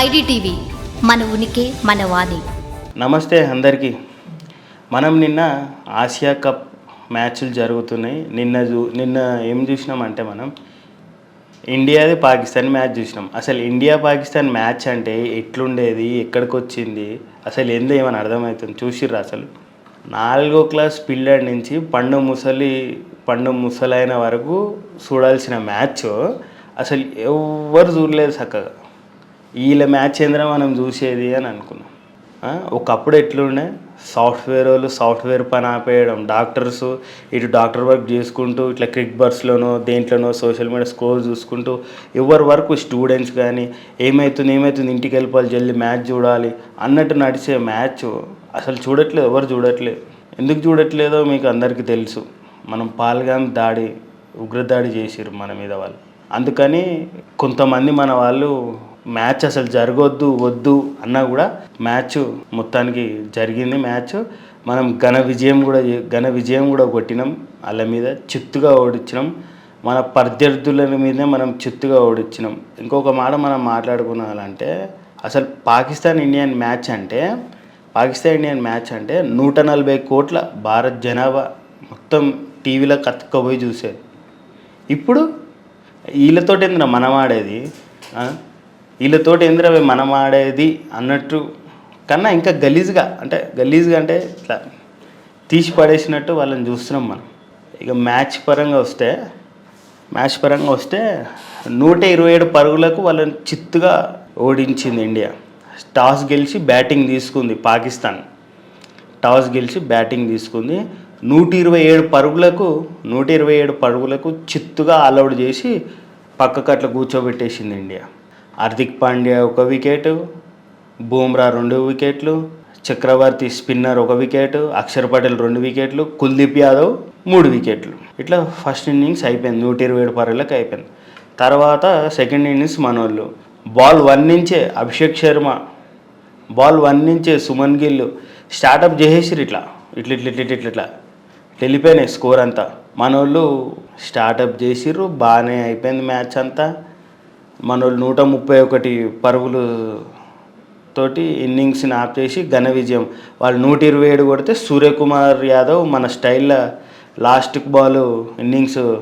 IDTV మన ఉనికి మన వాణి. నమస్తే అందరికీ. మనం నిన్న ఆసియా కప్ మ్యాచ్లు జరుగుతున్నాయి. నిన్న చూ నిన్న ఏం చూసినామంటే మనం ఇండియాది పాకిస్తాన్ మ్యాచ్ చూసినాం. అసలు ఇండియా పాకిస్తాన్ మ్యాచ్ అంటే ఎట్లుండేది ఎక్కడికి వచ్చింది అసలు ఏందో ఏమని అర్థమవుతుంది? చూసిర్రు అసలు? నాలుగో క్లాస్ పిల్లడి నుంచి పండు ముసలి పండు ముసలైన వరకు చూడాల్సిన మ్యాచ్. అసలు ఎవ్వరు చూడలేదు చక్కగా. వీళ్ళ మ్యాచ్ ఏంద్రా మనం చూసేది అని అనుకున్నాం. ఒకప్పుడు ఎట్లుండే? సాఫ్ట్వేర్ వాళ్ళు సాఫ్ట్వేర్ పని ఆపేయడం డాక్టర్స్ ఇటు డాక్టర్ వర్క్ చేసుకుంటూ ఇట్లా క్రిక్ బర్స్లోనో దేంట్లోనో సోషల్ మీడియా స్కోర్ చూసుకుంటూ ఎవరి వరకు స్టూడెంట్స్ కానీ ఏమవుతుంది ఏమవుతుంది ఇంటికి వెళ్ళిపోవాలి జల్లి మ్యాచ్ చూడాలి అన్నట్టు నడిచే మ్యాచ్ అసలు చూడట్లేదు ఎవరు చూడట్లేదు. ఎందుకు చూడట్లేదో మీకు అందరికీ తెలుసు. మనం పాల్గాం దాడి ఉగ్రదాడి చేసిర్రు మన మీద వాళ్ళు. అందుకని కొంతమంది మన వాళ్ళు మ్యాచ్ అసలు జరగొద్దు వద్దు అన్నా కూడా మ్యాచ్ మొత్తానికి జరిగింది మ్యాచ్. మనం ఘన విజయం కూడా ఘన విజయం కూడా కొట్టినాం వాళ్ళ మీద చిత్తుగా ఓడించినాం మన ప్రత్యర్థుల మీదే మనం చిత్తుగా ఓడించినాం ఇంకొక మాట మనం మాట్లాడుకున్నాలంటే అసలు పాకిస్తాన్ ఇండియన్ మ్యాచ్ అంటే పాకిస్తాన్ ఇండియన్ మ్యాచ్ అంటే నూట నలభై కోట్ల భారత్ జనాభా మొత్తం టీవీలో కత్తుకపోయి చూసేది. ఇప్పుడు వీళ్ళతో ఏంద్ర మనం ఆడేది వీళ్ళతోటి వీళ్ళతో మనం ఆడేది అన్నట్టు కన్నా ఇంకా గలీజ్గా అంటే గలీజ్గా అంటే ఇట్లా తీసి పడేసినట్టు వాళ్ళని చూస్తున్నాం మనం. ఇక మ్యాచ్ పరంగా వస్తే మ్యాచ్ పరంగా వస్తే నూట ఇరవై ఏడు పరుగులకు వాళ్ళని చిత్తుగా ఓడించింది ఇండియా. టాస్ గెలిచి బ్యాటింగ్ తీసుకుంది పాకిస్తాన్. టాస్ గెలిచి బ్యాటింగ్ తీసుకుంది. నూట ఇరవై ఏడు పరుగులకు నూట ఇరవై ఏడు పరుగులకు చిత్తుగా ఆల్అవుట్ చేసి పక్కకు అట్లా కూర్చోబెట్టేసింది ఇండియా. హార్దిక్ పాండ్యా ఒక వికెట్ బూమ్రా రెండు వికెట్లు చక్రవర్తి స్పిన్నర్ ఒక వికెట్ అక్షర్ పటేల్ రెండు వికెట్లు కుల్దీప్ యాదవ్ మూడు వికెట్లు. ఇట్లా ఫస్ట్ ఇన్నింగ్స్ అయిపోయింది నూట ఇరవై ఏడు పరుగులకు అయిపోయింది. తర్వాత సెకండ్ ఇన్నింగ్స్ మనోళ్ళు. బాల్ వన్ నుంచే అభిషేక్ శర్మ బాల్ వన్ నుంచే సుమన్ గిల్ స్టార్టప్ చేసేసిరు ఇట్లా ఇట్లా ఇట్లా ఇట్లా ఇట్లా ఇట్లా. వెళ్ళిపోయినాయి స్కోర్ అంతా. మనోళ్ళు స్టార్టప్ చేసిర్రు బాగానే అయిపోయింది మ్యాచ్ అంతా. మనోళ్ళు నూట ముప్పై ఒకటి పరుగులు తోటి ఇన్నింగ్స్ని ఆప్ చేసి ఘన విజయం. వాళ్ళు నూట ఇరవై ఏడు కొడితే సూర్యకుమార్ యాదవ్ మన స్టైల్లో లాస్ట్ బాల్ ఇన్నింగ్స్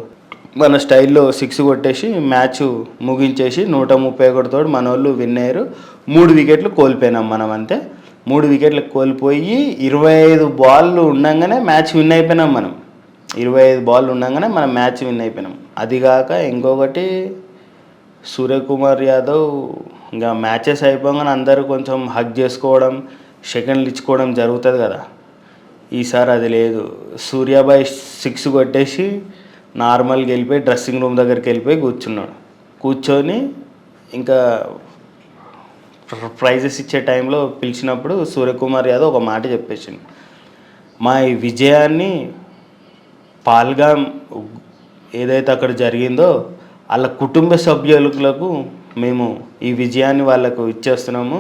మన స్టైల్లో సిక్స్ కొట్టేసి మ్యాచ్ ముగించేసి నూట ముప్పై ఒకటితో మన వాళ్ళు విన్ అయ్యారు. మూడు వికెట్లు కోల్పోయినాం మనం అంతే. మూడు వికెట్లు కోల్పోయి ఇరవై ఐదు బాళ్ళు ఉండగానే మ్యాచ్ విన్ అయిపోయినాం మనం. ఇరవై ఐదు బాల్ ఉండగానే మనం మ్యాచ్ విన్ అయిపోయినాం. అది కాక ఇంకొకటి సూర్యకుమార్ యాదవ్ ఇంకా మ్యాచెస్ అయిపోగానే అందరూ కొంచెం హగ్ చేసుకోవడం సెకండ్లు ఇచ్చుకోవడం జరుగుతుంది కదా. ఈసారి అది లేదు. సూర్యాబాయ్ సిక్స్ కొట్టేసి నార్మల్గా వెళ్ళిపోయి డ్రెస్సింగ్ రూమ్ దగ్గరికి వెళ్ళిపోయి కూర్చున్నాడు. కూర్చొని ఇంకా ప్రైజెస్ ఇచ్చే టైంలో పిలిచినప్పుడు సూర్యకుమార్ యాదవ్ ఒక మాట చెప్పేసింది మా ఈ విజయాన్ని పాల్గాం ఏదైతే అక్కడ జరిగిందో వాళ్ళ కుటుంబ సభ్యులకు మేము ఈ విజయాన్ని వాళ్ళకు ఇచ్చేస్తున్నాము.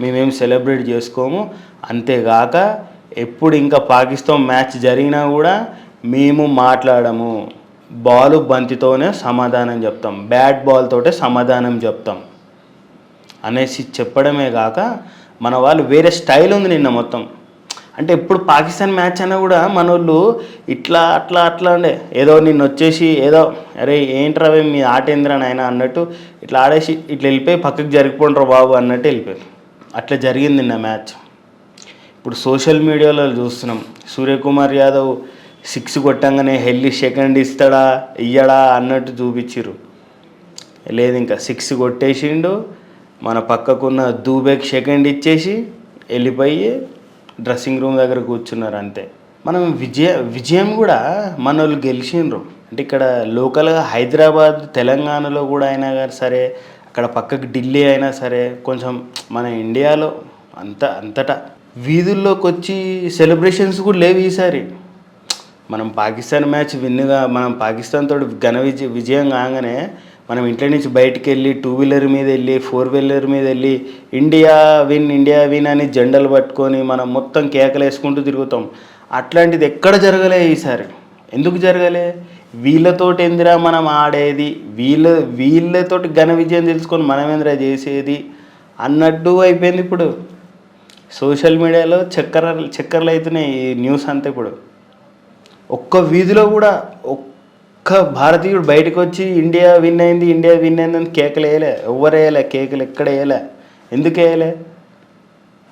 మేమేం సెలబ్రేట్ చేసుకోము. అంతేగాక ఎప్పుడు ఇంకా పాకిస్తాన్ మ్యాచ్ జరిగినా కూడా మేము మాట్లాడము. బాలు బంతితోనే సమాధానం చెప్తాం. బ్యాట్ బాల్ తోటే సమాధానం చెప్తాం. అనేసి చెప్పడమే కాక మన వాళ్ళు వేరే స్టైల్ ఉంది నిన్న మొత్తం. అంటే ఎప్పుడు పాకిస్తాన్ మ్యాచ్ అయినా కూడా మన వాళ్ళు ఇట్లా అట్లా అట్లా ఉండే. ఏదో నిన్న వచ్చేసి ఏదో అరే ఏంట్రా మీ ఆట ఏంద్రా నాయన అన్నట్టు ఇట్లా ఆడేసి ఇట్లా వెళ్ళిపోయి పక్కకి జరిగిపోండ్రా బాబు అన్నట్టు వెళ్ళిపోయారు అట్లా జరిగింది నా మ్యాచ్. ఇప్పుడు సోషల్ మీడియాలో చూస్తున్నాం. సూర్యకుమార్ యాదవ్ సిక్స్ కొట్టంగానే హెల్లి సెకండ్ ఇస్తాడా ఇయ్యడా అన్నట్టు చూపించిర్రు. లేదు ఇంకా సిక్స్ కొట్టేసిండు మన పక్కకున్న దూబేకి సెకండ్ ఇచ్చేసి వెళ్ళిపోయి డ్రెస్సింగ్ రూమ్ దగ్గర కూర్చున్నారు అంతే. మనం విజయ విజయం కూడా మన వాళ్ళు గెలిచిండ్రు. అంటే ఇక్కడ లోకల్గా హైదరాబాద్ తెలంగాణలో కూడా అయినా కానీ సరే అక్కడ పక్కకు ఢిల్లీ అయినా సరే కొంచెం మన ఇండియాలో అంత అంతటా వీధుల్లోకి వచ్చి సెలబ్రేషన్స్ కూడా లేవు ఈసారి. మనం పాకిస్తాన్ మ్యాచ్ విన్గా మనం పాకిస్తాన్ తోటి ఘన విజయ విజయం కాగానే మనం ఇంట్లో నుంచి బయటికి వెళ్ళి టూ వీలర్ మీద వెళ్ళి ఫోర్ వీలర్ మీద వెళ్ళి ఇండియా విన్ ఇండియా విన్ అని జెండలు పట్టుకొని మనం మొత్తం కేకలు వేసుకుంటూ తిరుగుతాం. అట్లాంటిది ఎక్కడ జరగలే ఈసారి? ఎందుకు జరగలే? వీళ్ళతోటి ఏందిరా మనం ఆడేది? వీళ్ళ వీళ్ళతోటి ఘన విజయం తెలుసుకొని మనమేంద్రా చేసేది? అన్నట్టు అయిపోయింది ఇప్పుడు. సోషల్ మీడియాలో చక్కర చక్కర్లు అవుతున్నాయి ఈ న్యూస్ అంతా ఇప్పుడు. ఒక్క వీధిలో కూడా ఒక్క భారతీయుడు బయటకు వచ్చి ఇండియా విన్ అయింది ఇండియా విన్ అయింది అని కేకలు వేయలే ఎవరు వేయలే కేకలు ఎక్కడ వేయలే. ఎందుకు వేయలే?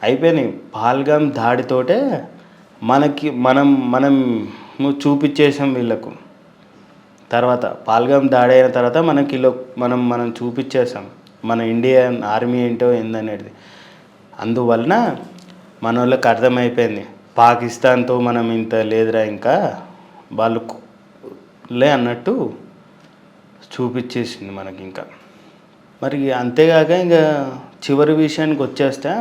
అయిపోయినాయి. పాల్గాం దాడితోటే మనకి మనం మనం చూపించేసాం వీళ్ళకు. తర్వాత పాల్గాం దాడి అయిన తర్వాత మనకి ఇలా మనం మనం చూపించేసాం. మన ఇండియన్ ఆర్మీ ఏంటో ఏందనేది. అందువలన మన వాళ్ళకి అర్థమైపోయింది. పాకిస్తాన్తో మనం ఇంత లేదురా ఇంకా. వాళ్ళు లే అన్నట్టు చూపించేసింది మనకి ఇంకా మరి అంతేకాక ఇంకా చివరి విషయానికి వచ్చేస్తే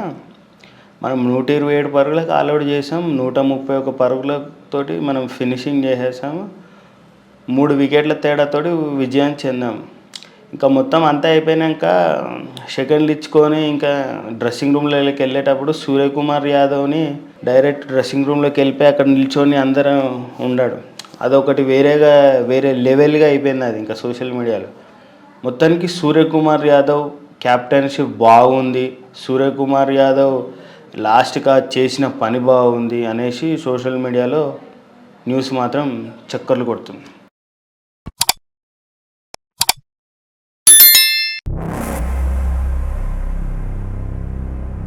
మనం నూట ఇరవై ఏడు పరుగులకు ఆల్అౌట్ చేసాం నూట ముప్పై ఒక పరుగులతోటి మనం ఫినిషింగ్ చేసేసాము మూడు వికెట్ల తేడాతోటి విజయం చెందాం. ఇంకా మొత్తం అంతా అయిపోయినాక సెకండ్లు ఇచ్చుకొని ఇంకా డ్రెస్సింగ్ రూమ్లోకి వెళ్ళేటప్పుడు సూర్యకుమార్ యాదవ్ని డైరెక్ట్ డ్రెస్సింగ్ రూమ్లోకి వెళ్ళిపోయి అక్కడ నిల్చొని అందరం ఉన్నాడు అదొకటి వేరేగా వేరే లెవెల్గా అయిపోయింది అది ఇంకా సోషల్ మీడియాలో. మొత్తానికి సూర్యకుమార్ యాదవ్ క్యాప్టెన్షిప్ బాగుంది. సూర్యకుమార్ యాదవ్ లాస్ట్గా చేసిన పని బాగుంది అనేసి సోషల్ మీడియాలో న్యూస్ మాత్రం చక్కర్లు కొడుతుంది.